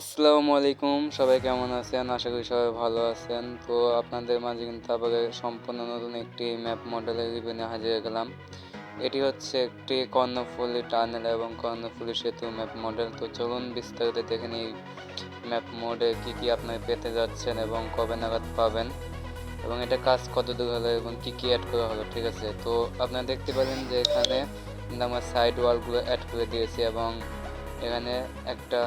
আসসালামু আলাইকুম, সবাই কেমন আছেন? আশা করি সবাই ভালো আছেন। তো আপনাদের মাঝে কিন্তু আবার সম্পূর্ণ নতুন একটি ম্যাপ মডেলের রিভিউ হাজির গেলাম। এটি হচ্ছে একটি কর্ণফুলি টানেল এবং কর্ণফুলি সেতু ম্যাপ মডেল তো চলুন বিস্তারিত দেখে নিই ম্যাপ মোডে কী কী আপনি পেতে যাচ্ছেন এবং কবে নাগাদ পাবেন এবং এটা কাজ কত দূর হলো এবং কী কী অ্যাড করা হলো, ঠিক আছে? তো আপনারা দেখতে পারেন যে এখানে আমরা সাইড ওয়ালগুলো অ্যাড করে দিয়েছি এবং এখানে একটা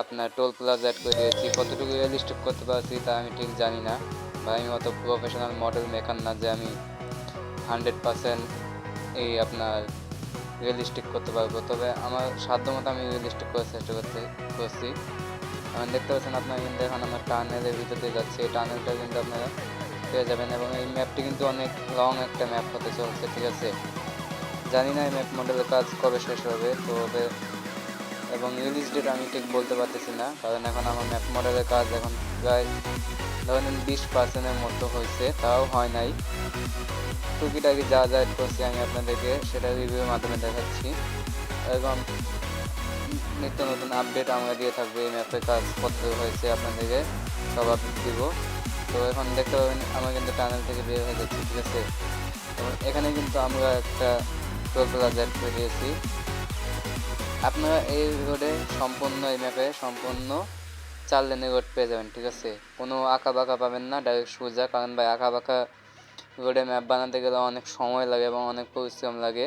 আপনার টোল প্লাজা অ্যাড করে দিয়েছি, কতটুকু রিয়েলিস্টিক করতে পারছি তা আমি ঠিক জানি না। বা আমি অত প্রফেশনাল মডেল মেকার না যে আমি হান্ড্রেড পার্সেন্ট এই আপনার রিয়েলিস্টিক করতে পারব। তবে আমার সাধ্য মতো আমি রিয়েলিস্টিক করার চেষ্টা করতে, করছি। এখন দেখতে পাচ্ছেন আপনার কিন্তু এখন আমার টানেলের ভিতর দিয়ে যাচ্ছে। এই টানেলটা কিন্তু আপনারা পেয়ে যাবেন এবং এই ম্যাপটি কিন্তু অনেক লং একটা ম্যাপ হতে চলছে, ঠিক আছে? জানি না এই ম্যাপ মডেলের কাজ কবে শেষ হবে, তবে এবং রিলিজ ডেট আমি ঠিক বলতে পারতেছি না, কারণ এখন আমার ম্যাপ মডেলের কাজ এখন প্রায় ধরেন বিশ পার্সেন্টের মতো হয়েছে, তাও হয় নাই। টুকিটাকি যা যা করছি আমি আপনাদেরকে সেটা রিভিউর মাধ্যমে দেখাচ্ছি। এবং নিত্য নতুন আপডেট আমরা দিয়ে থাকব, এই ম্যাপের কাজ কত হয়েছে আপনাদেরকে সব আপডেট দিব। তো এখন দেখতে পাবেন, আমরা কিন্তু টানেল থেকে বের হয়ে যাচ্ছি, ঠিক আছে? এবং এখানে কিন্তু আমরা একটা টোল প্লাজা দিয়েছি আপনারা এই রোডে সম্পূর্ণ, এই ম্যাপে সম্পূর্ণ চার লেনের রোড পেয়ে যাবেন, ঠিক আছে? কোনো আঁকা বাঁকা পাবেন না ডাইরেক্ট সোজা, কারণ ভাই আঁকা বাঁকা রোডে ম্যাপ বানাতে গেলে অনেক সময় লাগে এবং অনেক পরিশ্রম লাগে।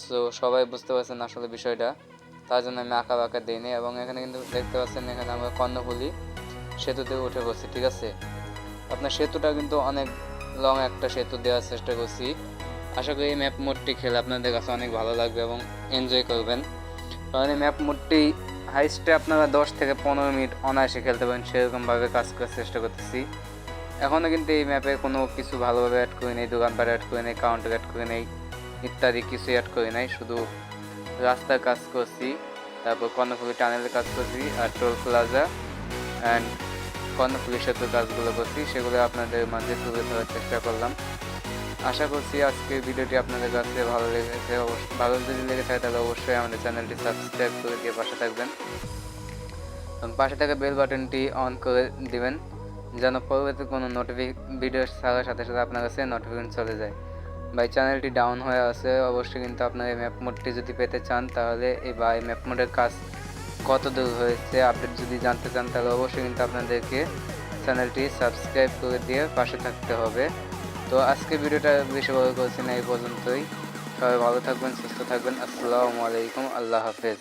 সো সবাই বুঝতে পারছেন আসলে বিষয়টা। তার জন্য আমি আঁকা বাঁকা দিইনি এবং এখানে কিন্তু দেখতে পাচ্ছেন, এখানে আমরা কর্ণফুলি সেতুতে উঠে পড়ছি, ঠিক আছে? আপনার সেতুটা কিন্তু অনেক লং একটা সেতু দেওয়ার চেষ্টা করছি। আশা করি এই ম্যাপ মোডটি খেলে আপনাদের কাছে অনেক ভালো লাগবে এবং এনজয় করবেন। কারণ এই ম্যাপ মোডটি হাইস্টে আপনারা দশ থেকে পনেরো মিনিট অনায়াসে খেলতে পারেন, সেরকমভাবে কাজ করার চেষ্টা করতেছি। এখনও কিন্তু এই ম্যাপে কোনো কিছু ভালোভাবে অ্যাড করে নেই, দোকানপাট অ্যাড করে নেই কাউন্টার অ্যাড করে নেই, ইত্যাদি কিছু অ্যাড করে নাই, শুধু রাস্তার কাজ করছি, তারপর কর্ণফুলি টানেলের কাজ করছি, আর টোল প্লাজা অ্যান্ড কর্ণফুলি সেতুর কাজগুলো করছি, সেগুলো আপনাদের মাঝে তুলে ধরার চেষ্টা করলাম। আশা করছি আজকে ভিডিওটি আপনাদের কাছে ভালো লেগেছে। অবশ্যই ভালো যদি লেগে থাকে, তাহলে অবশ্যই আমাদের চ্যানেলটি সাবস্ক্রাইব করে দিয়ে পাশে থাকবেন। পাশে থাকা বেল বাটনটি অন করে দিবেন, যেন পরবর্তী কোনো নোটিফি ভিডিও ছাড়ার সাথে সাথে আপনার কাছে নোটিফিকেশন চলে যায়। বা চ্যানেলটি ডাউন হয়ে আছে, অবশ্যই কিন্তু আপনার এই ম্যাপ মোডটি যদি পেতে চান, তাহলে এই বা এই ম্যাপ মোডের কাজ কত দূর হয়েছে আপডেট যদি জানতে চান, তাহলে অবশ্যই কিন্তু আপনাদেরকে চ্যানেলটি সাবস্ক্রাইব করে দিয়ে পাশে থাকতে হবে। তো আজকে ভিডিওটা বেশি ভালো করছি না, এই পর্যন্তই। সবাই ভালো থাকবেন, সুস্থ থাকবেন। আসসালামু আলাইকুম, আল্লাহ হাফেজ।